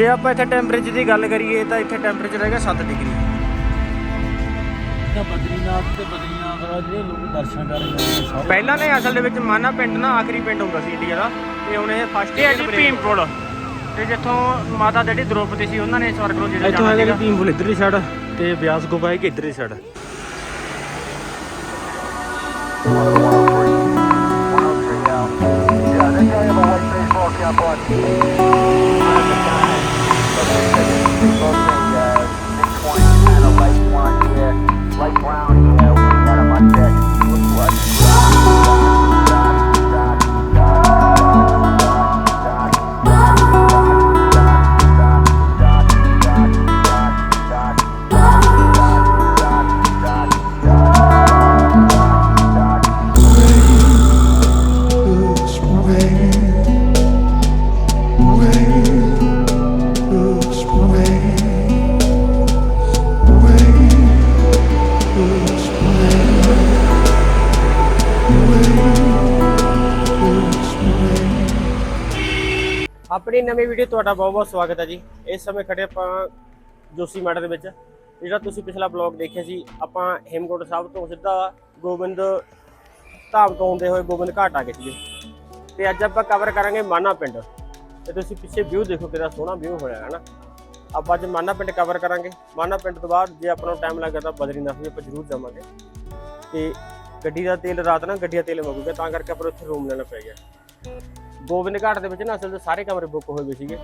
ਜੇ ਆਪਾਂ ਇੱਥੇ ਟੈਂਪਰੇਚਰ ਦੀ ਗੱਲ ਕਰੀਏ ਤਾਂ ਇੱਥੇ ਟੈਂਪਰੇਚਰ ਹੈਗਾ 7 ਡਿਗਰੀ। ਤਾਂ ਬਦਰੀਨਾਥ ਤੇ ਬਦਰੀਨਾਥ ਵਾਲਾ ਜਿਹੜੇ ਲੋਕ ਦਰਸ਼ਨ ਕਰਨ ਜਾਂਦੇ ਨੇ ਸਾਰੇ ਪਹਿਲਾਂ ਨੇ ਅਸਲ ਦੇ ਵਿੱਚ ਮਾਨਾ ਪਿੰਡ ਨਾ ਆਖਰੀ ਪਿੰਡ ਹੁੰਦਾ ਸੀ ਇੰਡੀਆ ਦਾ ਤੇ ਹੁਣ ਇਹ ਫਸਟ ਹੈ ਜੀ ਭੀਮਪੁਰ। ਤੇ ਜਿੱਥੋਂ ਮਾਤਾ ਜਿਹੜੀ ਦ੍ਰੋਪਦੀ ਸੀ ਉਹਨਾਂ ਨੇ ਸਵਰਗ ਨੂੰ ਜਿਹੜਾ ਇੱਥੋਂ ਜਾਣਾ ਸੀਗਾ। ਭੀਮਪੁਰ ਇੱਧਰਲੀ ਸਾਈਡ ਤੇ ਬਿਆਸ ਗੁਫਾ ਹੈਗੀ ਇੱਧਰਲੀ ਸਾਈਡ Light ਆਪਣੀ ਨਵੀਂ ਵੀਡੀਓ ਤੁਹਾਡਾ ਬਹੁਤ ਬਹੁਤ ਸਵਾਗਤ ਹੈ ਜੀ। ਇਸ ਸਮੇਂ ਖੜੇ ਆਪਾਂ ਜੋਸੀ ਮਠ ਦੇ ਵਿੱਚ, ਜਿਹੜਾ ਤੁਸੀਂ ਪਿਛਲਾ ਬਲੌਗ ਦੇਖਿਆ ਸੀ, ਆਪਾਂ ਹੇਮਕੋਟ ਸਾਹਿਬ ਤੋਂ ਸਿੱਧਾ ਗੋਬਿੰਦ ਧਾਮ ਤੋਂ ਹੁੰਦੇ ਹੋਏ ਗੋਬਿੰਦ ਘਾਟ ਆ ਗਏ ਸੀ ਤੇ ਅੱਜ ਆਪਾਂ ਕਵਰ ਕਰਾਂਗੇ ਮਾਨਾ ਪਿੰਡ। ਤੇ ਤੁਸੀਂ ਪਿੱਛੇ ਵਿਊ ਦੇਖੋ ਕਿੰਨਾ ਸੋਹਣਾ ਵਿਊ ਹੋਇਆ ਹੈ ਨਾ। ਆਪਾਂ ਅੱਜ ਮਾਨਾ ਪਿੰਡ ਕਵਰ ਕਰਾਂਗੇ। ਮਾਨਾ ਪਿੰਡ ਤੋਂ ਬਾਅਦ ਜੇ ਆਪਾਂ ਨੂੰ ਟਾਈਮ ਲੱਗਾ ਤਾਂ ਬਦਰੀਨਾਥ ਵੀ ਆਪਾਂ ਜ਼ਰੂਰ ਜਾਵਾਂਗੇ। ਤੇ ਗੱਡੀ ਦਾ ਤੇਲ ਰਾਤ ਨਾ ਗੱਡੀ ਦਾ ਤੇਲ ਮੁੱਕ ਤਾਂ ਕਰਕੇ ਆਪਾਂ ਨੂੰ ਇੱਥੇ ਰੂਮ ਲੈਣਾ ਪੈ ਗਿਆ। ਗੋਬਿੰਦ ਘਾਟ ਦੇ ਵਿੱਚ ਨਾ ਅਸਲ ਦੇ ਸਾਰੇ ਕਮਰੇ ਬੁੱਕ ਹੋਏ ਹੋਏ ਸੀਗੇ।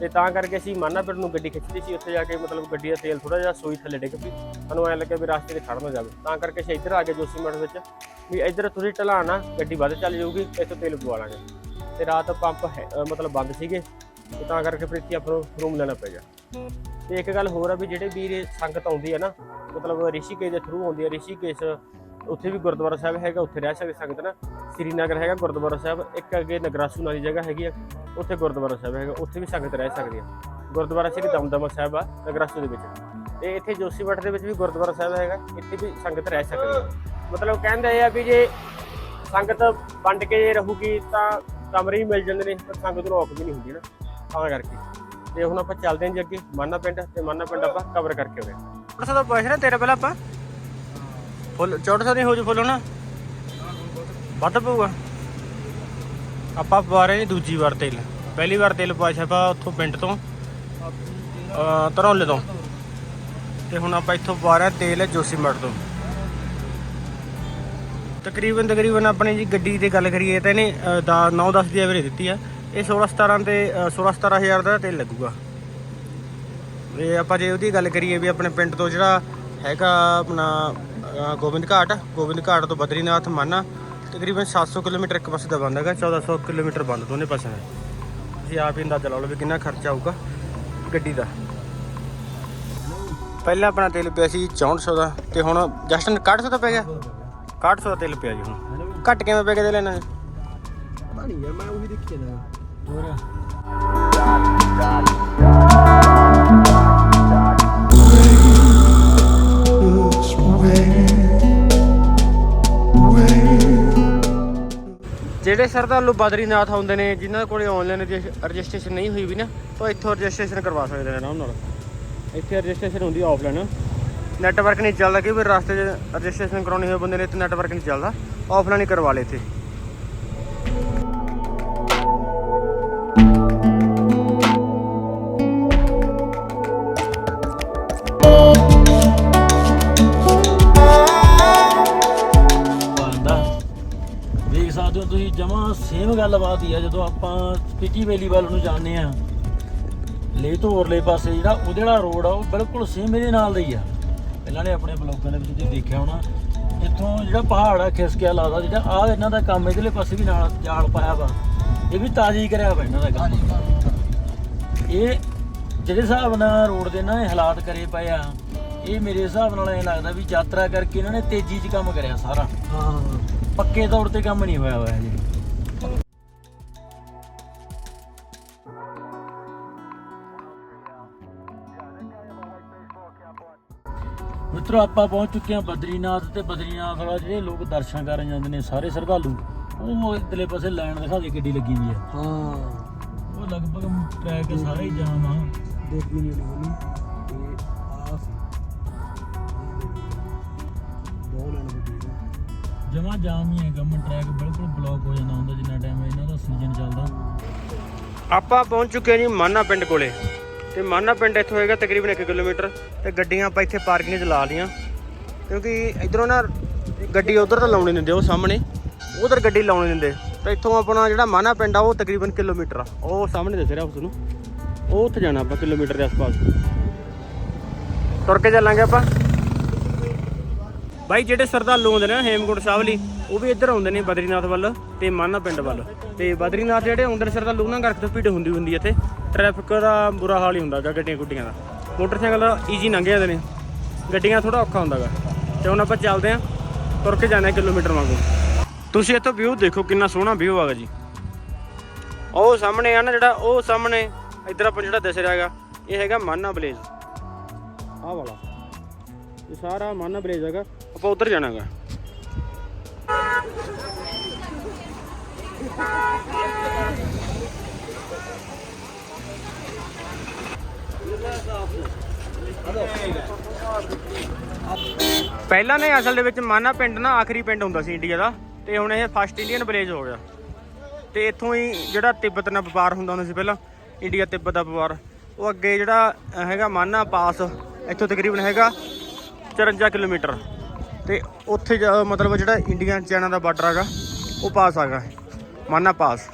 ਤੇ ਤਾਂ ਕਰਕੇ ਅਸੀਂ ਮਾਨਾ ਪਿੰਡ ਨੂੰ ਗੱਡੀ ਖਿੱਚਦੀ ਸੀ, ਉੱਥੇ ਜਾ ਕੇ ਮਤਲਬ ਗੱਡੀ ਦਾ ਤੇਲ ਥੋੜਾ ਜਿਹਾ ਸੋਈ ਥੱਲੇ ਡਿੱਗ ਪਈ। ਸਾਨੂੰ ਐਂ ਲੱਗਿਆ ਵੀ ਰਸਤੇ ਤੇ ਖੜਨ ਨਾ ਜਾਵੇ। ਤਾਂ ਕਰਕੇ ਅਸੀਂ ਇੱਧਰ ਆ ਗਏ ਜੋਸ਼ੀ ਮਠ ਵਿੱਚ, ਵੀ ਇੱਧਰ ਥੋੜੀ ਢਲਾਣ ਆ, ਗੱਡੀ ਵੱਧ ਚੱਲ ਜਾਊਗੀ, ਇੱਥੋਂ ਤੇਲ ਪਵਾ ਲਾਂਗੇ। ਤੇ ਰਾਤ ਪੰਪ ਹੈ- ਮਤਲਬ ਬੰਦ ਸੀਗੇ, ਤੇ ਤਾਂ ਕਰਕੇ ਫਿਰ ਇੱਥੇ ਆਪਾਂ ਨੂੰ ਰੂਮ ਲੈਣਾ ਪੈ ਗਿਆ। ਤੇ ਇੱਕ ਗੱਲ ਹੋਰ ਆ ਵੀ ਜਿਹੜੇ ਵੀਰ ਸੰਗਤ ਆਉਂਦੀ ਹੈ ਨਾ, ਮਤਲਬ ਰਿਸ਼ੀਕੇਸ਼ ਦੇ ਥਰੂ ਆਉਂਦੀ ਹੈ ਰਿਸ਼ੀਕੇਸ਼ ਉੱਥੇ ਵੀ ਗੁਰਦੁਆਰਾ ਸਾਹਿਬ ਹੈਗਾ, ਉੱਥੇ ਰਹਿ ਸਕਦੇ ਸੰਗਤ ਨਾ। ਸ੍ਰੀਨਗਰ ਹੈਗਾ ਗੁਰਦੁਆਰਾ ਸਾਹਿਬ ਇੱਕ ਅੱਗੇ ਨਗਰਾਸੂ ਨਾਲੀ ਜਗ੍ਹਾ ਹੈਗੀ ਆ ਉੱਥੇ ਗੁਰਦੁਆਰਾ ਸਾਹਿਬ ਹੈਗਾ ਉੱਥੇ ਵੀ ਸੰਗਤ ਰਹਿ ਸਕਦੀ ਆ ਗੁਰਦੁਆਰਾ ਸ੍ਰੀ ਦਮਦਮਾ ਸਾਹਿਬ ਆ ਨਗਰਾਸੂ ਦੇ ਵਿੱਚ ਤੇ ਇੱਥੇ ਜੋਸ਼ੀਮਠ ਦੇ ਵਿੱਚ ਵੀ ਗੁਰਦੁਆਰਾ ਸਾਹਿਬ ਹੈਗਾ ਇੱਥੇ ਵੀ ਸੰਗਤ ਰਹਿ ਸਕਦੀ ਆ ਮਤਲਬ ਕਹਿੰਦੇ ਆ ਵੀ ਜੇ ਸੰਗਤ ਵੰਡ ਕੇ ਰਹੂਗੀ ਤਾਂ ਕਮਰੇ ਹੀ ਮਿਲ ਜਾਂਦੇ ਨੇ ਪਰ ਸੰਗਤ ਨੂੰ ਔਖ ਵੀ ਨਹੀਂ ਹੁੰਦੀ ਨਾ ਤਾਂ ਕਰਕੇ ਤੇ ਹੁਣ ਆਪਾਂ ਚੱਲਦੇ ਹਾਂ ਜੀ ਅੱਗੇ ਮਾਨਾ ਪਿੰਡ ਤੇ ਮਾਨਾ ਪਿੰਡ ਆਪਾਂ ਕਵਰ ਕਰਕੇ ਆਉਂਦੇ ਹਾਂ ਥੋੜਾ ਸਾ ਪੁੱਛ ਰਿਹਾ ਤੇਰੇ ਪਹਿਲਾਂ ਆਪਾਂ ਫੁੱਲ ਚੌੜਾ ਸਾ ਨਹੀਂ ਹੋ ਜੂ ਫੁੱਲ ਹੋਣਾ ਵੱਧ ਪਊਗਾ। ਆਪਾਂ ਪਵਾ ਰਹੇ ਦੂਜੀ ਵਾਰ ਤੇਲ। ਪਹਿਲੀ ਵਾਰ ਤੇਲ ਪਵਾ ਛਪਾ ਉੱਥੋਂ ਪਿੰਡ ਤੋਂ ਅ ਤੋਂ। ਤੇ ਹੁਣ ਆਪਾਂ ਇੱਥੋਂ ਪਵਾ ਰਹੇ ਤੇਲ ਜੋਸ਼ੀਮਠ ਤੋਂ। ਤਕਰੀਬਨ ਤਕਰੀਬਨ ਆਪਣੀ ਜੀ ਗੱਡੀ ਦੀ ਗੱਲ ਕਰੀਏ ਤਾਂ ਇਹਨੇ ਅ, ਦਾ 9-10 ਦੀ ਐਵਰੇਜ ਦਿੱਤੀ ਆ। ਇਹ 16-17 ਤੇ 16-17000 ਦਾ ਤੇਲ ਲੱਗੂਗਾ। ਇਹ ਆਪਾਂ ਜੇ ਉਹਦੀ ਗੱਲ ਕਰੀਏ ਵੀ ਆਪਣੇ ਪਿੰਡ ਤੋਂ ਜਿਹੜਾ ਹੈਗਾ ਆਪਣਾ ਗੋਬਿੰਦ ਘਾਟ ਗੋਬਿੰਦ ਘਾਟ ਤੋਂ ਬਦਰੀਨਾਥ ਮਾਨਾ ਤਕਰੀਬਨ 700 ਕਿਲੋਮੀਟਰ ਇੱਕ ਪਾਸੇ ਦਾ ਬੰਦ ਹੈਗਾ 1400 ਕਿਲੋਮੀਟਰ ਬੰਦ ਦੋਨੇ ਪਾਸੇ ਦਾ। ਤੁਸੀਂ ਆਪ ਹੀ ਅੰਦਾਜ਼ਾ ਲਾ ਲਓ ਵੀ ਕਿੰਨਾ ਖਰਚਾ ਆਊਗਾ ਗੱਡੀ ਦਾ। ਪਹਿਲਾਂ ਆਪਣਾ ਤੇਲ ਪਿਆ ਸੀ 6400 ਦਾ ਤੇ ਹੁਣ ਜਸਟ 6100 ਦਾ ਪੈ ਗਿਆ? 6100 ਦਾ ਤੇਲ ਪਿਆ ਜੀ ਹੁਣ। ਘੱਟ ਕਿਵੇਂ ਪੈ ਗਿਆ ਤੇਲ ਇਹਨਾਂ ਨੇ ਪਤਾ ਨਹੀਂ ਯਾਰ ਮੈਂ ਉਹੀ ਦੇਖੀ ਜਾਂਦਾ। ਹੋਰ। ਜਿਹੜੇ ਸਰਦਾਲੂ ਬਦਰੀਨਾਥ ਆਉਂਦੇ ਨੇ, ਜਿਨ੍ਹਾਂ ਕੋਲੇ ਆਨਲਾਈਨ ਰਜਿਸਟ੍ਰੇਸ਼ਨ ਨਹੀਂ ਹੋਈ ਵੀ ਨਾ, ਉਹ ਇੱਥੋਂ ਰਜਿਸਟ੍ਰੇਸ਼ਨ ਕਰਵਾ ਸਕਦੇ ਨੇ ਆਰਾਮ ਨਾਲ ਇੱਥੇ ਰਜਿਸਟ੍ਰੇਸ਼ਨ ਹੁੰਦੀ ਆਫਲਾਈਨ ਨੈਟਵਰਕ ਨਹੀਂ ਚੱਲਦਾ ਕਿਉਂਕਿ ਰਸਤੇ 'ਚ ਰਜਿਸਟ੍ਰੇਸ਼ਨ ਕਰਾਉਣੀ ਹੋਵੇ ਬੰਦੇ ਨੇ ਇੱਥੇ ਨੈਟਵਰਕ ਨਹੀਂ ਚੱਲਦਾ। ਆਫਲਾਈਨ ਹੀ ਕਰਵਾ ਲੇ ਇੱਥੇ। ਸੇਮ ਗੱਲਬਾਤ ਹੀ ਆ ਜਦੋਂ ਆਪਾਂ ਸਪੀਤੀ ਵੈਲੀ ਵੱਲ ਨੂੰ ਜਾਂਦੇ ਆ ਲੇ ਤੋਂ ਉਰਲੇ ਪਾਸੇ ਜਿਹੜਾ ਉਹਦੇ ਵਾਲਾ ਰੋਡ ਆ ਉਹ ਬਿਲਕੁਲ ਸੇਮ ਇਹਦੇ ਨਾਲ ਦਾ ਹੀ ਆ। ਪਹਿਲਾਂ ਨੇ ਆਪਣੇ ਬਲੌਗਾਂ ਦੇ ਵਿੱਚ ਤੁਸੀਂ ਦੇਖਿਆ ਹੋਣਾ ਇੱਥੋਂ ਜਿਹੜਾ ਪਹਾੜ ਆ ਖਿਸਕਿਆ ਲੱਗਦਾ ਜਿਹੜਾ ਆ ਇਹਨਾਂ ਦਾ ਕੰਮ ਇਧਰਲੇ ਪਾਸੇ ਵੀ ਨਾਲ ਜਾਲ ਪਾਇਆ ਵਾ ਇਹ ਵੀ ਤਾਜ਼ੀ ਕਰਿਆ ਵਾ ਇਹਨਾਂ ਦਾ ਕੰਮ। ਇਹ ਜਿਹੜੇ ਹਿਸਾਬ ਨਾਲ ਰੋਡ ਦੇ ਨਾ ਇਹ ਹਾਲਾਤ ਕਰੇ ਪਏ ਆ ਇਹ ਮੇਰੇ ਹਿਸਾਬ ਨਾਲ ਐ ਲੱਗਦਾ ਵੀ ਯਾਤਰਾ ਕਰਕੇ ਇਹਨਾਂ ਨੇ ਤੇਜ਼ੀ 'ਚ ਕੰਮ ਕਰਿਆ ਸਾਰਾ। ਹਾਂ। ਪੱਕੇ ਤੌਰ ਤੇ ਕੰਮ ਨਹੀਂ ਹੋਇਆ ਹੋਇਆ ਜੀ ਮਿੱਤਰੋ ਆਪਾਂ ਪਹੁੰਚ ਚੁੱਕੇ ਹਾਂ ਬਦਰੀਨਾਥ ਤੇ ਬਦਰੀਨਾਥ ਵਾਲਾ ਜਿਹੜੇ ਲੋਕ ਦਰਸ਼ਨ ਕਰਨ ਜਾਂਦੇ ਨੇ ਸਾਰੇ ਸ਼ਰਧਾਲੂ ਉਹ ਇਧਰਲੇ ਪਾਸੇ ਲਾਈਨ ਦਿਖਾ ਦੇ ਕਿੱਡੀ ਲੱਗੀ ਵੀ ਆ ਹਾਂ। ਉਹ ਲਗਭਗ ਟਰੈਕ ਸਾਰੇ ਹੀ ਜਾਮ ਆ। ਦੇਖਦੀ ਨਹੀਂ ਹੋਣੀ। ਤੇ ਆਸ ਦੋ ਲੈਣ ਬੁੱਢੀ ਜਮਾ ਜਾਮ ਹੀ ਹੈਗਾ ਮੈਂ ਟਰੈਕ ਬਿਲਕੁਲ ਬਲੌਕ ਹੋ ਜਾਂਦਾ ਹੁੰਦਾ ਜਿੰਨਾ ਟਾਈਮ ਇਹਨਾਂ ਦਾ ਸੀਜ਼ਨ ਚੱਲਦਾ। ਆਪਾਂ ਪਹੁੰਚ ਚੁੱਕੇ ਹਾਂ ਜੀ ਮਾਨਾ ਪਿੰਡ ਕੋਲੇ। ਤੇ ਮਾਨਾ ਪਿੰਡ ਇੱਥੋਂ ਹੋਏਗਾ ਤਕਰੀਬਨ 1 ਕਿਲੋਮੀਟਰ। ਤੇ ਗੱਡੀਆਂ ਆਪਾਂ ਇੱਥੇ ਪਾਰਕਿੰਗ 'ਚ ਲਾ ਲੀਆਂ ਕਿਉਂਕਿ ਇਧਰੋਂ ਨਾ ਗੱਡੀ ਉਧਰ ਤਾਂ ਲਾਉਣੀ ਦਿੰਦੇ, ਉਹ ਸਾਹਮਣੇ। ਉਧਰ ਗੱਡੀ ਲਾਉਣੀ ਦਿੰਦੇ। ਤਾਂ ਇੱਥੋਂ ਆਪਣਾ ਜਿਹੜਾ ਮਾਨਾ ਪਿੰਡ ਆ, ਉਹ ਤਕਰੀਬਨ ਕਿਲੋਮੀਟਰ ਆ। ਉਹ ਸਾਹਮਣੇ ਦਿਸ ਰਿਹਾ ਉਸ ਉਹ ਉੱਥੇ ਜਾਣਾ ਆਪਾਂ ਕਿਲੋਮੀਟਰ ਦੇ ਆਸ-ਪਾਸ। ਤੁਰ ਕੇ ਚੱਲਾਂਗੇ ਆਪਾਂ। ਬਾਈ, ਜਿਹੜੇ ਸਰਦਾਲੂ ਆਉਂਦੇ ਨੇ ਨਾ, ਹੇਮਕੁੰਟ ਸਾਹਿਬ ਲਈ ਉਹ ਵੀ ਇੱਧਰ ਆਉਂਦੇ ਨੇ ਬਦਰੀਨਾਥ ਵੱਲ ਤੇ ਮਾਨਾ ਪਿੰਡ ਵੱਲ। ਤੇ ਬਦਰੀਨਾਥ ਜਿਹੜੇ ਆਉਂਦੇ ਨੇ ਸਰਦਾਲੂ ਉਹਨਾਂ ਕਰਕੇ ਤਾਂ ਭੀੜ ਹੁੰਦੀ ਹੁੰਦੀ ਇੱਥੇ। ਟ੍ਰੈਫਿਕ ਦਾ ਬੁਰਾ ਹਾਲ ਹੀ ਹੁੰਦਾ ਗਾ ਗੱਡੀਆਂ ਗੁੱਡੀਆਂ ਦਾ। ਮੋਟਰਸਾਈਕਲ ਈਜ਼ੀ ਲੰਘ ਜਾਂਦੇ ਨੇ। ਗੱਡੀਆਂ ਥੋੜਾ ਔਖਾ ਹੁੰਦਾ ਗਾ ਤੇ ਹੁਣ ਆਪਾਂ ਚੱਲਦੇ ਆਂ ਤੁਰ ਕੇ ਜਾਣਾ ਕਿਲੋਮੀਟਰ ਵਾਂਗੂ। ਤੁਸੀਂ ਇੱਥੋਂ ਵਿਊ ਦੇਖੋ ਕਿੰਨਾ ਸੋਹਣਾ ਵਿਊ ਆਗਾ ਜੀ। ਉਹ ਸਾਹਮਣੇ ਆ ਨਾ ਜਿਹੜਾ, ਉਹ ਸਾਹਮਣੇ ਇੱਧਰ ਆਪਾਂ ਜਿਹੜਾ ਦਿਸ ਰਿਹਾ ਹੈਗਾ, ਇਹ ਹੈਗਾ ਮਾਨਾ ਬਲੇਜ ਆਹ ਵਾਲਾ। ਇਹ ਸਾਰਾ ਮਾਨਾ ਬਲੇਜ ਹੈਗਾ, ਆਪਾਂ ਉੱਧਰ ਜਾਣਾਗਾ। ਪਹਿਲਾਂ ਨੇ ਅਸਲ ਦੇ ਵਿੱਚ ਮਾਨਾ ਪਿੰਡ ਨਾ ਆਖਰੀ ਪਿੰਡ ਹੁੰਦਾ ਸੀ ਇੰਡੀਆ ਦਾ ਤੇ ਹੁਣ ਇਹ ਫਸਟ ਇੰਡੀਅਨ ਵਿਲੇਜ ਹੋ ਗਿਆ। ਤੇ ਇੱਥੋਂ ਹੀ ਜਿਹੜਾ ਤਿੱਬਤ ਨਾਲ ਵਪਾਰ ਹੁੰਦਾ ਹੁੰਦਾ ਸੀ ਪਹਿਲਾਂ, ਇੰਡੀਆ ਤਿੱਬਤ ਦਾ ਵਪਾਰ। ਉਹ ਅੱਗੇ ਜਿਹੜਾ ਹੈਗਾ ਮਾਨਾ ਪਾਸ, ਇੱਥੋਂ ਤਕਰੀਬਨ ਹੈਗਾ 54 ਕਿਲੋਮੀਟਰ। ਤੇ ਉੱਥੇ ਜਾ- ਮਤਲਬ ਜਿਹੜਾ ਇੰਡੀਆ ਚਾਈਨਾ ਦਾ ਬਾਰਡਰ ਹੈਗਾ, ਉਹ ਪਾਸ ਹੈਗਾ ਮਾਨਾ ਪਾਸ।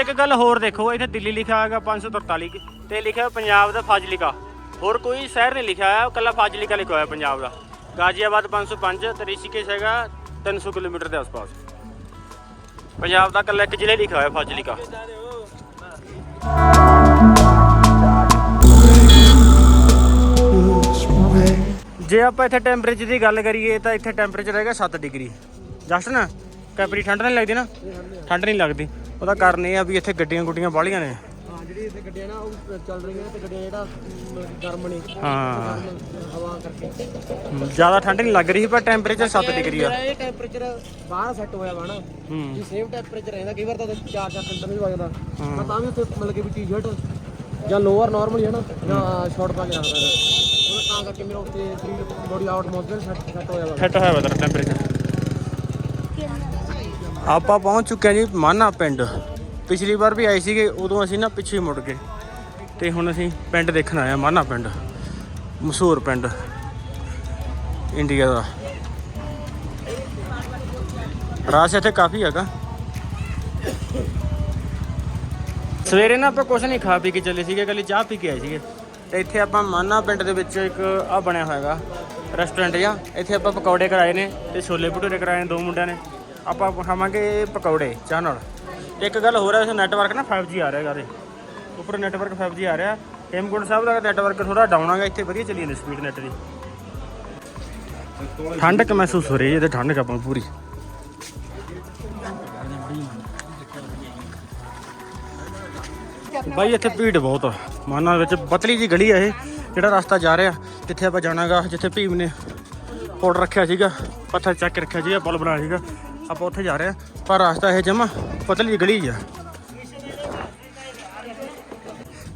ਇੱਕ ਗੱਲ ਹੋਰ ਦੇਖੋ, ਇੱਥੇ ਦਿੱਲੀ ਲਿਖਿਆ ਹੈਗਾ 543 ਤੇ ਲਿਖਿਆ ਹੋਇਆ ਪੰਜਾਬ ਦਾ ਫਾਜ਼ਿਲਕਾ। ਹੋਰ ਕੋਈ ਸ਼ਹਿਰ ਨਹੀਂ ਲਿਖਿਆ ਹੋਇਆ ਕੱਲਾ ਫਾਜ਼ਿਲਕਾ ਲਿਖਿਆ ਹੋਇਆ ਪੰਜਾਬ ਦਾ। ਗਾਜ਼ੀਆਬਾਦ 505 ਤੇ ਰਿਸ਼ੀਕੇਸ਼ ਹੈਗਾ 300 ਕਿਲੋਮੀਟਰ ਦੇ ਆਸ-ਪਾਸ। ਪੰਜਾਬ ਦਾ ਕੱਲਾ ਇੱਕ ਜ਼ਿਲ੍ਹਾ ਲਿਖਿਆ ਹੋਇਆ ਫਾਜ਼ਿਲਿਕਾ। ਜੇ ਆਪਾਂ ਇੱਥੇ ਟੈਂਪਰੇਚਰ ਦੀ ਗੱਲ ਕਰੀਏ ਤਾਂ ਇੱਥੇ ਟੈਂਪਰੇਚਰ ਹੈਗਾ 7 ਡਿਗਰੀ। ਜਸਟ ਨਾ? ਕੈਪਰੀ ਠੰਡ ਨਹੀਂ ਲੱਗਦੀ ਨਾ? ਠੰਡ ਨਹੀਂ ਲੱਗਦੀ। ਉਹਦਾ ਕਾਰਨ ਇਹ ਆ ਵੀ ਇੱਥੇ ਗੱਡੀਆਂ ਗੁੱਡੀਆਂ ਬਾਹਲੀਆਂ ਨੇ। ਹਾਂ ਜਿਹੜੀ ਇੱਥੇ ਗੱਡੀਆਂ ਨਾ ਉਹ ਚੱਲ ਰਹੀਆਂ ਨੇ ਤੇ ਗੱਡੀਆਂ ਜਿਹੜਾ ਗਰਮ ਨੇ। ਹਾਂ। ਹਵਾ ਕਰਕੇ। ਜ਼ਿਆਦਾ ਠੰਡ ਨਹੀਂ ਲੱਗ ਰਹੀ ਪਰ ਟੈਂਪਰੇਚਰ 7 ਡਿਗਰੀ ਆ। ਇਹ ਟੈਂਪਰੇਚਰ ਬਾਹਰ ਸੈੱਟ ਹੋਇਆ ਵਾ ਨਾ। ਹੂੰ। ਵੀ ਸੇਮ ਟੈਂਪਰੇਚਰ ਰਹਿੰਦਾ ਕਈ ਵਾਰ ਤਾਂ 4-4 ਘੰਟੇ ਵੀ ਵਗਦਾ ਮੈਂ ਤਾਂ ਵੀ ਉੱਥੇ ਮਤਲਬ ਕਿ ਵੀ ਟੀ-ਸ਼ਰਟ ਜਾਂ ਲੋਅਰ ਨਾਰਮਲੀ ਹੈ ਨਾ ਜਾਂ ਸ਼ਾਰਟ ਪਾ ਕੇ ਰੱਖਦਾ ਹਾਂ ਉਹ ਤਾਂ ਕਰਕੇ ਮੇਰਾ ਉੱਥੇ free body atmosphere set set ਹੋਇਆ ਵਾ। ਫਿੱਟ ਹੋਇਆ ਵਾ ਤੇਰਾ ਟੈਂਪਰੇਚਰ। ਆਪਾਂ ਪਹੁੰਚ ਚੁੱਕੇ ਹਾਂ ਜੀ ਮਾਨਾ ਪਿੰਡ। ਪਿਛਲੀ ਵਾਰ ਵੀ ਆਏ ਸੀਗੇ, ਉਦੋਂ ਅਸੀਂ ਨਾ ਪਿੱਛੇ ਮੁੜ ਗਏ। ਤੇ ਹੁਣ ਅਸੀਂ ਪਿੰਡ ਦੇਖਣ ਆਏ ਆ ਮਾਨਾ ਪਿੰਡ ਮਸ਼ਹੂਰ ਪਿੰਡ, ਇੰਡੀਆ ਦਾ। ਰਾਸ਼ ਇੱਥੇ ਕਾਫੀ ਹੈਗਾ। ਸਵੇਰੇ ਨਾ ਆਪਾਂ ਕੁਛ ਨਹੀਂ ਖਾ ਪੀ ਕੇ ਚੱਲੇ ਸੀਗੇ ਕੱਲੀ ਚਾਹ ਪੀ ਕੇ ਆਏ ਸੀਗੇ। ਤੇ ਇੱਥੇ ਆਪਾਂ ਮਾਨਾ ਪਿੰਡ ਦੇ ਵਿੱਚ ਇੱਕ ਆ ਬਣਿਆ ਹੋਇਆਗਾ ਰੈਸਟੋਰੈਂਟ ਜਾਂ ਇੱਥੇ ਆਪਾਂ ਪਕੌੜੇ ਕਰਾਏ ਨੇ ਤੇ ਛੋਲੇ ਭਟੂਰੇ ਕਰਾਏ ਨੇ ਦੋ ਮੁੰਡਿਆਂ ਨੇ। ਆਪਾਂ ਖਾਵਾਂਗੇ ਪਕੌੜੇ, ਚਾਹ ਨਾਲ। ਇੱਕ ਗੱਲ ਹੋਰ ਹੈ ਇਸ ਨੈਟਵਰਕ ਨਾ 5G ਆ ਰਿਹਾ ਹੈਗਾ ਦੇ ਉੱਪਰ ਨੈਟਵਰਕ 5G ਆ ਰਿਹਾ। ਹੇਮਕੁੰਟ ਸਾਹਿਬ ਦਾ ਨੈਟਵਰਕ ਥੋੜਾ ਡਾਊਨ ਆਗਾ ਇੱਥੇ ਵਧੀਆ ਚੱਲੀ ਜਾਂਦੀ ਸਪੀਡ ਨੈਟ ਦੀ। ਠੰਡਕ ਮਹਿਸੂਸ ਹੋ ਰਹੀ ਹੈ, ਇਹਦੇ ਠੰਡਕ ਆਪਾਂ ਪੂਰੀ। ਬਾਈ, ਇੱਥੇ ਭੀੜ ਬਹੁਤ ਆ। ਮਾਨਾ ਵਿੱਚ ਪਤਲੀ ਜੀ ਗਲੀ ਆ ਇਹ, ਜਿਹੜਾ ਰਸਤਾ ਜਾ ਰਿਹਾ, ਜਿੱਥੇ ਆਪਾਂ ਜਾਣਾਗਾ ਜਿੱਥੇ ਭੀਮ ਨੇ ਪੁਲ ਰੱਖਿਆ ਸੀਗਾ, ਪੱਥਰ ਚੱਕ ਰੱਖਿਆ ਸੀਗਾ, ਪੁਲ ਬਣਾਇਆ ਸੀਗਾ। ਆਪਾਂ ਉੱਥੇ ਜਾ ਰਹੇ ਆ ਪਰ ਰਸਤਾ ਇਹ ਜਮਾ ਪਤਲੀ ਗਲੀ ਆ।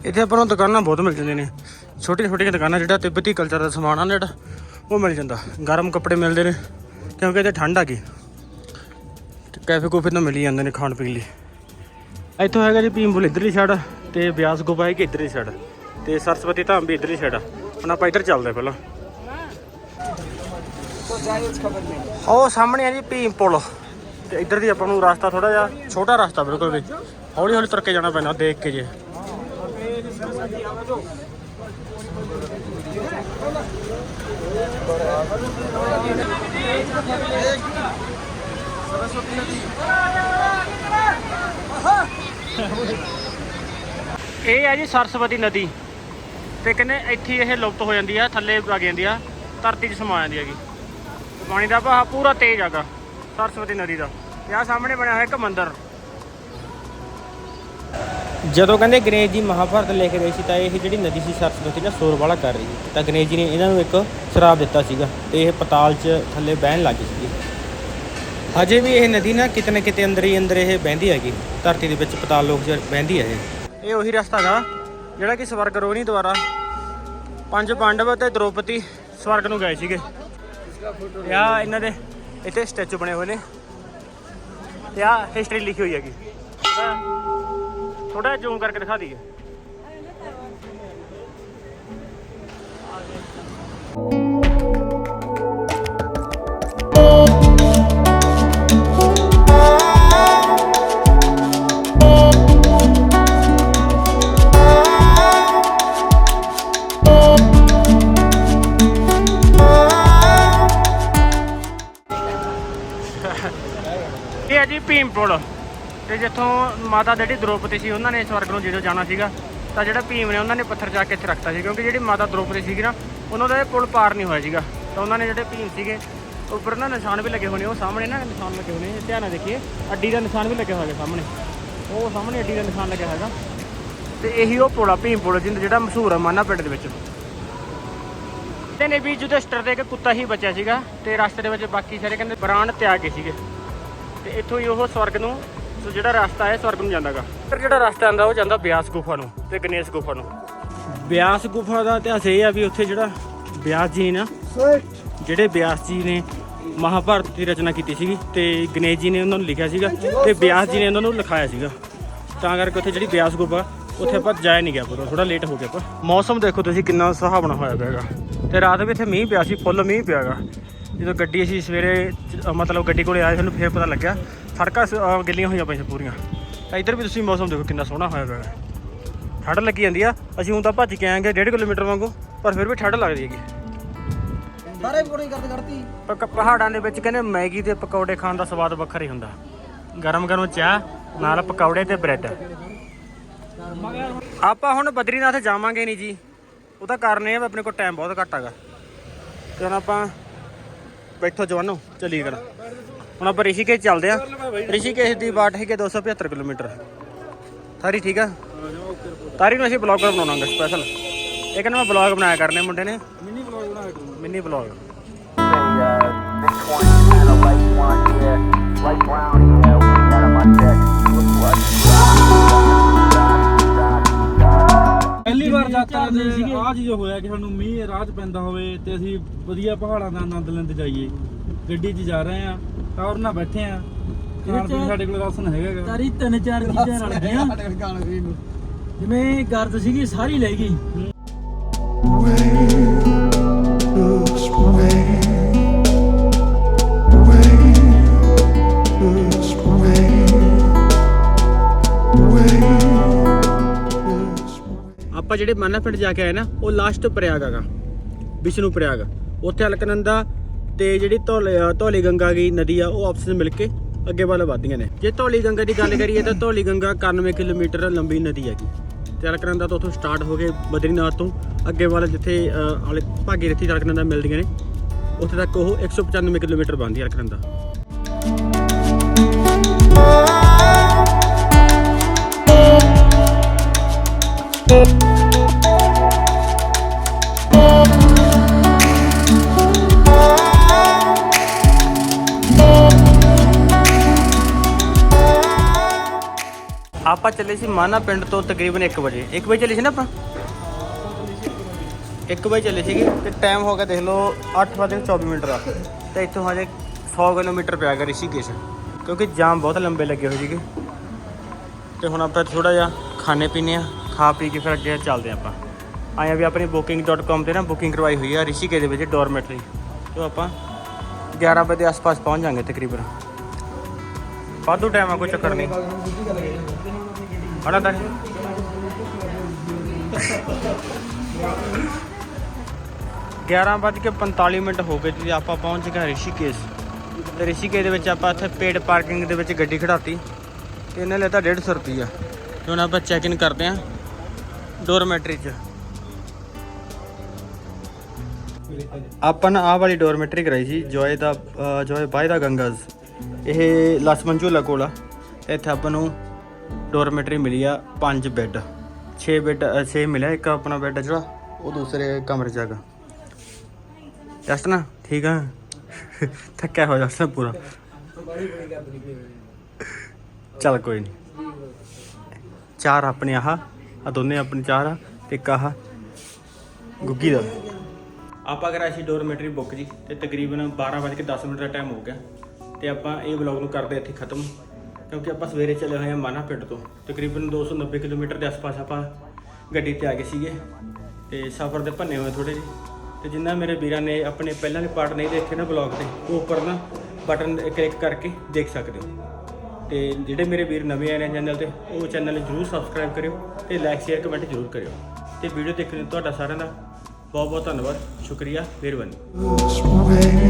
ਇੱਥੇ ਆਪਾਂ ਨੂੰ ਦੁਕਾਨਾਂ ਬਹੁਤ ਮਿਲ ਜਾਂਦੀਆਂ ਨੇ। ਛੋਟੀਆਂ ਛੋਟੀਆਂ ਦੁਕਾਨਾਂ ਜਿਹੜਾ ਤਿੱਬਤੀ ਕਲਚਰ ਦਾ ਸਮਾਨ ਆ ਨਾ ਜਿਹੜਾ, ਉਹ ਮਿਲ ਜਾਂਦਾ। ਗਰਮ ਕੱਪੜੇ ਮਿਲਦੇ ਨੇ, ਕਿਉਂਕਿ ਇੱਥੇ ਠੰਡ ਆ ਗਈ। ਕੈਫੇ ਕੂਫੇ ਤਾਂ ਮਿਲ ਹੀ ਜਾਂਦੇ ਨੇ ਖਾਣ ਪੀਣ ਲਈ। ਇੱਥੋਂ ਹੈਗਾ ਜੀ ਭੀਮਪੁਰ ਇਧਰਲੀ ਸਾਈਡ ਤੇ ਬਿਆਸ ਗੁਫਾ ਕਿ ਇਧਰਲੀ ਸਾਈਡ ਤੇ ਸਰਸਵਤੀ ਧਾਮ ਵੀ ਇਧਰਲੀ ਸਾਈਡ ਆ। ਹੁਣ ਆਪਾਂ ਇੱਧਰ ਚੱਲਦੇ ਪਹਿਲਾਂ। ਹਾਂ ਪਹਿਲਾਂ ਉਹ ਸਾਹਮਣੇ ਆ ਜੀ ਭੀਮ ਪੁਲ। ਤੇ ਇੱਧਰ ਦੀ ਆਪਾਂ ਨੂੰ ਰਸਤਾ ਥੋੜਾ ਜਿਹਾ ਛੋਟਾ ਰਸਤਾ ਬਿਲਕੁਲ ਵੀ। ਹੌਲੀ ਹੌਲੀ ਤੁਰ ਕੇ ਜਾਣਾ ਪੈਂਦਾ ਦੇਖ ਕੇ ਜੇ। ਇਹ ਆ ਜੀ ਸਰਸਵਤੀ ਨਦੀ। ਤੇ ਕਹਿੰਦੇ ਇੱਥੇ ਇਹ ਲੁਪਤ ਹੋ ਜਾਂਦੀ ਆ, ਥੱਲੇ ਵਗ ਜਾਂਦੀ ਆ, ਧਰਤੀ 'ਚ ਸਮਾ ਜਾਂਦੀ ਹੈਗੀ। ਤੇ ਪਾਣੀ ਦਾ ਵਹਾਅ ਪੂਰਾ ਤੇਜ਼ ਹੈਗਾ ਸਰਸਵਤੀ ਨਦੀ ਦਾ। ਤੇ ਸਾਹਮਣੇ ਬਣਿਆ ਹੋਇਆ ਇੱਕ ਮੰਦਿਰ। ਜਦੋਂ ਕਹਿੰਦੇ ਗਣੇਸ਼ ਜੀ ਮਹਾਭਾਰਤ ਲਿਖ ਰਹੇ ਸੀ ਤਾਂ ਇਹ ਜਿਹੜੀ ਨਦੀ ਸੀ ਸਰਸਵਤੀ ਨਾ ਸੋਰ ਵਾਲਾ ਕਰ ਰਹੀ ਸੀ। ਤਾਂ ਗਣੇਸ਼ ਜੀ ਨੇ ਇਹਨਾਂ ਨੂੰ ਇੱਕ ਸ਼ਰਾਪ ਦਿੱਤਾ ਸੀਗਾ ਤੇ ਇਹ ਪਤਾਲ 'ਚ ਥੱਲੇ ਬਹਿਣ ਲੱਗ ਗਈ ਸੀ ਹਜੇ ਵੀ ਇਹ ਨਦੀ ਨਾ ਕਿਤੇ ਨਾ ਕਿਤੇ ਅੰਦਰ ਹੀ ਅੰਦਰ ਇਹ ਬਹਿੰਦੀ ਹੈਗੀ। ਧਰਤੀ ਦੇ ਵਿੱਚ ਪਤਾਲ ਲੋਕ ਚ ਬਹਿੰਦੀ ਹੈ ਇਹ। ਇਹ ਉਹੀ ਰਸਤਾ ਹੈਗਾ ਜਿਹੜਾ ਕਿ ਸਵਰਗ ਰੋਹਿਣੀ ਦੁਆਰਾ ਪੰਜ ਪਾਂਡਵ ਅਤੇ ਦ੍ਰੋਪਦੀ ਸਵਰਗ ਨੂੰ ਗਏ ਸੀਗੇ। ਤੇ ਆ ਇਹਨਾਂ ਦੇ ਇੱਥੇ ਸਟੈਚੂ ਬਣੇ ਹੋਏ ਨੇ। ਤੇ ਆ ਹਿਸਟਰੀ ਲਿਖੀ ਹੋਈ ਹੈਗੀ। ਥੋੜਾ ਜ਼ੂਮ ਕਰਕੇ ਦਿਖਾ ਦਈਏ। ਮਾਤਾ ਜਿਹੜੀ ਦ੍ਰੋਪਦੀ ਸੀ, ਉਹਨਾਂ ਨੇ ਸਵਰਗ ਨੂੰ ਜਦੋਂ ਜਾਣਾ ਸੀਗਾ। ਤਾਂ ਜਿਹੜਾ ਭੀਮ ਨੇ ਉਹਨਾਂ ਨੇ ਪੱਥਰ ਚੱਕ ਕੇ ਇੱਥੇ ਰੱਖਤਾ ਸੀ, ਕਿਉਂਕਿ ਜਿਹੜੀ ਮਾਤਾ ਦ੍ਰੋਪਦੀ ਸੀਗੀ ਨਾ, ਉਹਨਾਂ ਦਾ ਇਹ ਪੁਲ ਪਾਰ ਨਹੀਂ ਹੋਇਆ ਸੀਗਾ। ਤਾਂ ਉਹਨਾਂ ਨੇ ਜਿਹੜੇ ਭੀਮ ਸੀਗੇ, ਉੱਪਰ ਨਾ ਨਿਸ਼ਾਨ ਵੀ ਲੱਗੇ ਹੋਣੇ, ਉਹ ਸਾਹਮਣੇ ਨਾ ਨਿਸ਼ਾਨ ਲੱਗੇ ਹੋਣੇ, ਧਿਆਨ ਨਾਲ ਦੇਖੀਏ, ਅੱਡੀ ਦਾ ਨਿਸ਼ਾਨ ਵੀ ਲੱਗਿਆ ਹੋਇਆ ਸਾਹਮਣੇ। ਉਹ ਸਾਹਮਣੇ ਅੱਡੀ ਦਾ ਨਿਸ਼ਾਨ ਲੱਗਿਆ ਹੈਗਾ। ਤੇ ਇਹੀ ਉਹ ਪੁਲ ਆ, ਭੀਮ ਪੁਲ, ਜਿੰਦ ਜਿਹੜਾ ਮਸ਼ਹੂਰ ਆ ਮਾਨਾ ਪਿੰਡ ਦੇ ਵਿੱਚ। ਤੇ ਨੇ ਵੀ ਜੁਦਿਸ਼ਟਰ ਦੇ ਇੱਕ ਕੁੱਤਾ ਹੀ ਬਚਿਆ ਸੀਗਾ, ਤੇ ਰਸਤੇ ਦੇ ਵਿੱਚ ਬਾਕੀ ਸਾਰੇ ਕਹਿੰਦੇ ਪ੍ਰਾਣ ਤਿਆਗ ਗਏ ਸੀਗੇ। ਤੇ ਇੱਥੋਂ ਹੀ ਉਹ ਸਵਰਗ ਨੂੰ ਸੋ ਜਿਹੜਾ ਰਸਤਾ ਹੈ, ਸਵਰਗ ਨੂੰ ਜਾਂਦਾਗਾ। ਫਿਰ ਜਿਹੜਾ ਰਸਤਾ ਆਂਦਾ, ਉਹ ਜਾਂਦਾ ਬਿਆਸ ਗੁਫਾ ਨੂੰ ਤੇ ਗਣੇਸ਼ ਗੁਫਾ ਨੂੰ। ਬਿਆਸ ਗੁਫਾ ਦਾ ਇਤਿਹਾਸ ਇਹ ਆ ਵੀ ਉੱਥੇ ਜਿਹੜਾ ਬਿਆਸ ਜੀ ਨਾ ਜਿਹੜੇ ਬਿਆਸ ਜੀ ਨੇ ਮਹਾਭਾਰਤ ਦੀ ਰਚਨਾ ਕੀਤੀ ਸੀਗੀ ਤੇ ਗਣੇਸ਼ ਜੀ ਨੇ ਉਹਨਾਂ ਨੂੰ ਲਿਖਿਆ ਸੀਗਾ ਤੇ ਬਿਆਸ ਜੀ ਨੇ ਉਹਨਾਂ ਨੂੰ ਲਿਖਾਇਆ ਸੀਗਾ। ਤਾਂ ਕਰਕੇ ਉੱਥੇ ਜਿਹੜੀ ਬਿਆਸ ਗੁਫਾ, ਉੱਥੇ ਆਪਾਂ ਜਾਇਆ ਨਹੀਂ ਗਿਆ ਪਤਾ ਥੋੜਾ ਲੇਟ ਹੋ ਗਿਆ ਆਪਾਂ। ਮੌਸਮ ਦੇਖੋ ਤੁਸੀਂ ਕਿੰਨਾ ਸੁਹਾਵਣਾ ਹੋਇਆ ਪਿਆ ਹੈਗਾ। ਤੇ ਰਾਤ ਵੀ ਇੱਥੇ ਮੀਂਹ ਪਿਆ ਸੀ, ਫੁੱਲ ਮੀਂਹ ਪਿਆ ਹੈਗਾ। ਜਦੋਂ ਗੱਡੀ ਅਸੀਂ ਸਵੇਰੇ ਮਤਲਬ ਗੱਡੀ ਕੋਲੇ ਆਏ, ਸਾਨੂੰ ਫੇਰ ਪਤਾ ਲੱਗਿਆ ਸੜਕਾਂ ਸ- ਗਿੱਲੀਆਂ ਹੋਈਆਂ ਪਈਆਂ ਪੂਰੀਆਂ। ਤਾਂ ਇੱਧਰ ਵੀ ਤੁਸੀਂ ਮੌਸਮ ਦੇਖੋ ਕਿੰਨਾ ਸੋਹਣਾ ਹੋਇਆ ਪਿਆ ਹੈਗਾ ਠੰਡ ਲੱਗੀ ਜਾਂਦੀ ਆ। ਅਸੀਂ ਹੁਣ ਤਾਂ ਭੱਜ ਕੇ ਆਏਂਗੇ 1.5 ਕਿਲੋਮੀਟਰ ਵਾਂਗੂ ਪਰ ਫਿਰ ਵੀ ਠੰਡ ਲੱਗਦੀ ਹੈਗੀ। ਸਾਰੇ ਰਿਕਾਰਡਿੰਗ ਕਰਦੇ ਕਰਤੀ ਪ- ਪਹਾੜਾਂ ਦੇ ਵਿੱਚ ਕਹਿੰਦੇ ਮੈਗੀ ਤੇ ਪਕੌੜੇ ਖਾਣ ਦਾ ਸਵਾਦ ਵੱਖਰਾ ਹੀ ਹੁੰਦਾ। ਗਰਮ ਗਰਮ ਚਾਹ ਨਾਲ ਪਕੌੜੇ ਤੇ ਬ੍ਰੈਡ। ਆਪਾਂ ਹੁਣ ਬਦਰੀਨਾਥ ਜਾਵਾਂਗੇ ਨਹੀਂ ਜੀ। ਉਹਦਾ ਕਾਰਨ ਇਹ ਆ ਵੀ ਆਪਣੇ ਕੋਲ ਟਾਈਮ ਬਹੁਤ ਘੱਟ ਹੈਗਾ। ਤੇ ਹੁਣ ਆਪਾਂ ਬੈਠੋ ਜਵਾਨੋ ਚੱਲੀਏ ਕਰ ਹੁਣ ਆਪਾਂ ਰਿਸ਼ੀਕੇਸ਼ ਚੱਲਦੇ ਆ ਰਿਸ਼ੀਕੇਸ਼ ਦੀ ਬਾਟ ਹੈਗੀ 275 ਕਿਲੋਮੀਟਰ। ਸਾਰੀ ਠੀਕ ਆ? ਤਾਰੀ ਨੂੰ ਅਸੀਂ ਬਲੌਗਰ ਬਣਾਉਣਾਂਗੇ ਸਪੈਸ਼ਲ ਇਹ ਕਹਿੰਦਾ ਮੈਂ ਬਲੌਗ ਬਣਾਇਆ ਕਰਨੇ ਮੁੰਡੇ ਨੇ। ਮਿੰਨੀ ਬਲੌਗ ਬਣਾਇਆ mini light brown, yeah. We got deck. ਪਹਿਲੀ ਵਾਰ ਯਾਤਰਾ ਦੇ ਆਹ ਚੀਜ਼ ਹੋਇਆ ਕਿ ਸਾਨੂੰ ਮੀਂਹ ਰਾਹ 'ਚ ਪੈਂਦਾ ਹੋਵੇ ਤੇ ਅਸੀਂ ਵਧੀਆ ਪਹਾੜਾਂ ਦਾ ਆਨੰਦ ਲੈਂਦੇ ਜਾਈਏ। ਗੱਡੀ 'ਚ ਜਾ ਰਹੇ ਆ ਟਾਵਰ ਨਾਲ ਬੈਠੇ ਆ। ਖਾਣ ਪੀਣ ਸਾਡੇ ਕੋਲ ਰਾਸ਼ਨ ਹੈਗਾ ਗਾ। ਤਾਰੀ ਤਿੰਨ ਚਾਰ ਚੀਜ਼ਾਂ ਰਲ ਗਈਆਂ। ਜਿਵੇਂ ਗਰਦ ਸੀਗੀ ਸਾਰੀ ਲੈ ਗਈ। ਆਪਾਂ ਜਿਹੜੇ ਮਾਨਾ ਪਿੰਡ ਜਾ ਕੇ ਆਏ ਨਾ ਉਹ ਲਾਸਟ ਪ੍ਰਯਾਗ ਹੈਗਾ। ਵਿਸ਼ਨੂੰ ਪ੍ਰਯਾਗ ਉੱਥੇ ਅਲਕਨੰਦਾ ਤੇ ਜਿਹੜੀ ਧੌਲੇ ਧੌਲੀ ਗੰਗਾ ਦੀ ਨਦੀ ਆ ਉਹ ਆਪਸ ਵਿੱਚ ਮਿਲ ਕੇ ਅੱਗੇ ਵੱਲ ਵਧਦੀਆਂ ਨੇ। ਜੇ ਧੌਲੀ ਗੰਗਾ ਦੀ ਗੱਲ ਕਰੀਏ ਤਾਂ ਧੌਲੀ ਗੰਗਾ 91 ਕਿਲੋਮੀਟਰ ਲੰਬੀ ਨਦੀ ਹੈਗੀ। ਤੇ ਅਲਕਨੰਦਾ ਤੋਂ ਉੱਥੋਂ ਸਟਾਰਟ ਹੋ ਕੇ ਬਦਰੀਨਾਥ ਤੋਂ ਅੱਗੇ ਵੱਲ ਜਿੱਥੇ ਅ, ਅਲ- ਭਾਗੀਰਥੀ ਤੇ ਅਲਕਨੰਦਾ ਮਿਲਦੀਆਂ ਨੇ ਉੱਥੇ ਤੱਕ ਉਹ 195 ਕਿਲੋਮੀਟਰ ਬਣਦੀ ਹੈ ਅਲਕਨੰਦਾ ਆਪਾਂ ਚੱਲੇ ਸੀ ਮਾਨਾ ਪਿੰਡ ਤੋਂ ਤਕਰੀਬਨ 1 ਵਜੇ। 1 ਵਜੇ ਚੱਲੇ ਸੀ ਨਾ ਆਪਾਂ? 1 ਵਜੇ ਚੱਲੇ ਸੀਗੇ ਤੇ ਟਾਈਮ ਹੋ ਗਿਆ ਦੇਖ ਲਓ 8 ਵਜੇ 24 ਮਿੰਟ ਦਾ। ਤੇ ਇੱਥੋਂ ਹਜੇ 100 ਕਿਲੋਮੀਟਰ ਪਿਆ ਗਿਆ ਰਿਸ਼ੀਕੇਸ਼। ਕਿਉਂਕਿ ਜਾਮ ਬਹੁਤ ਲੰਬੇ ਲੱਗੇ ਹੋਏ ਸੀਗੇ। ਤੇ ਹੁਣ ਆਪਾਂ ਥੋੜਾ ਜਿਹਾ ਖਾਣੇ ਪੀਣੇ ਆ, ਖਾ ਪੀ ਕੇ ਫਿਰ ਅੱਗੇ ਚੱਲਦੇ ਆਪਾਂ। ਆਏ ਵੀ ਆਪਣੀ booking.com ਤੇ ਨਾ ਬੁਕਿੰਗ ਕਰਵਾਈ ਹੋਈ ਆ ਰਿਸ਼ੀਕੇ ਦੇ ਵਿੱਚ ਡੋਰਮੈਟ ਲਈ ਤੋਂ ਆਪਾਂ 11 ਵਜੇ ਦੇ ਆਸ-ਪਾਸ ਪਹੁੰਚ ਜਾਾਂਗੇ ਤਕਰੀਬਨ। ਵਾਧੂ ਟਾਈਮ ਆ, ਕੋਈ ਚੱਕਰ ਨਹੀਂ। ਹਣਾ ਤਾਂ 11 ਵੱਜ ਕੇ 45 ਮਿੰਟ ਹੋ ਗਏ ਤੇ ਆਪਾਂ ਪਹੁੰਚ ਗਏ ਰਿਸ਼ੀਕੇਸ਼। ਤੇ ਰਿਸ਼ੀਕੇਸ਼ ਦੇ ਵਿੱਚ ਆਪਾਂ ਇੱਥੇ ਪੇਡ ਪਾਰਕਿੰਗ ਦੇ ਵਿੱਚ ਗੱਡੀ ਖੜਾਤੀ ਤੇ ਇਹਨੇ ਲੈਤਾ 150 ਰੁਪਈਆ। ਤੇ ਹੁਣ ਆਪਾਂ ਚੈੱਕ ਇਨ ਕਰਦੇ ਆਂ ਡੋਰਮੈਟਰੀ 'ਚ। ਆਪਾਂ ਨਾ ਆਹ ਵਾਲੀ ਡੋਰਮੈਟਰੀ ਕਰਾਈ ਸੀ ਜੋਏ ਦਾ ਅ, ਜੋਏ ਬਾਈ ਦਾ ਗੰਗਾਜ਼ ਇਹ ਲਸ ਮੰਜੂਲਾ ਕੋਲ ਆ। ਇੱਥੇ ਆਪਾਂ ਨੂੰ ਡੋਰਮੈਟਰੀ ਮਿਲੀ ਆ ਪੰਜ ਬੈੱਡ। 6 ਬੈੱਡ 6 ਮਿਲਿਆ, ਇੱਕ ਆਪਣਾ ਬੈੱਡ ਜਿਹੜਾ, ਉਹ ਦੂਸਰੇ ਕਮਰੇ 'ਚ ਹੈਗਾ ਜਸਟ ਨਾ? ਠੀਕ ਆ? ਥੱਕਿਆ ਹੋ ਜਸਟ ਪੂਰਾ। ਚੱਲ ਕੋਈ ਨਹੀਂ ਚਾਰ ਆਪਣੇ ਆਹ ਆ ਦੋਨੇ ਆਪਣੇ ਚਾਰ ਆ, ਤੇ ਇੱਕ ਆਹ ਗੁੱਗੀ ਦਾ। ਆਪਾਂ ਕਰਾਇਆ ਸੀ ਡੋਰਮੈਟਰੀ ਬੁੱਕ ਜੀ, ਤੇ ਤਕਰੀਬਨ 12:10 ਮਿੰਟ ਦਾ ਟਾਈਮ ਹੋ ਗਿਆ। ਤੇ ਆਪਾਂ ਇਹ ਵਲੌਗ ਨੂੰ ਕਰਦੇ ਇੱਥੇ ਖਤਮ। ਕਿਉਂਕਿ ਆਪਾਂ ਸਵੇਰੇ ਚੱਲੇ ਹੋਏ ਹਾਂ ਮਾਨਾ ਪਿੰਡ ਤੋਂ। ਤਕਰੀਬਨ 290 ਕਿਲੋਮੀਟਰ ਦੇ ਆਸ-ਪਾਸ ਆਪਾਂ ਗੱਡੀ ਤੇ ਆ ਗਏ ਸੀਗੇ ਤੇ ਸਫ਼ਰ ਦੇ ਭੰਨੇ ਹੋਏ ਥੋੜੇ ਜਿਹੇ। ਤੇ ਜਿੰਨਾ ਮੇਰੇ ਵੀਰਾਂ ਨੇ ਆਪਣੇ ਪਹਿਲਾਂ ਦੇ ਪਾਰਟ ਨਹੀਂ ਦੇਖੇ ਨਾ ਵਲੌਗ 'ਤੇ, ਉਹ ਉੱਪਰ ਨਾ ਬਟਨ ਕਲਿੱਕ ਕਰਕੇ ਦੇਖ ਸਕਦੇ ਹੋ। ਤੇ ਜਿਹੜੇ ਮੇਰੇ ਵੀਰ ਨਵੇਂ ਆਏ ਨੇ ਚੈਨਲ ਤੇ, ਉਹ ਚੈਨਲ ਜਰੂਰ ਸਬਸਕ੍ਰਾਈਬ ਕਰਿਓ ਤੇ ਲਾਈਕ ਸ਼ੇਅਰ ਕਮੈਂਟ ਜਰੂਰ ਕਰਿਓ। ਤੇ ਵੀਡੀਓ ਦੇਖਣ ਲਈ ਤੁਹਾਡਾ ਸਾਰਿਆਂ ਦਾ ਬਹੁਤ ਬਹੁਤ ਧੰਨਵਾਦ। ਸ਼ੁਕਰੀਆ, ਮਿਹਰਬਾਨੀ।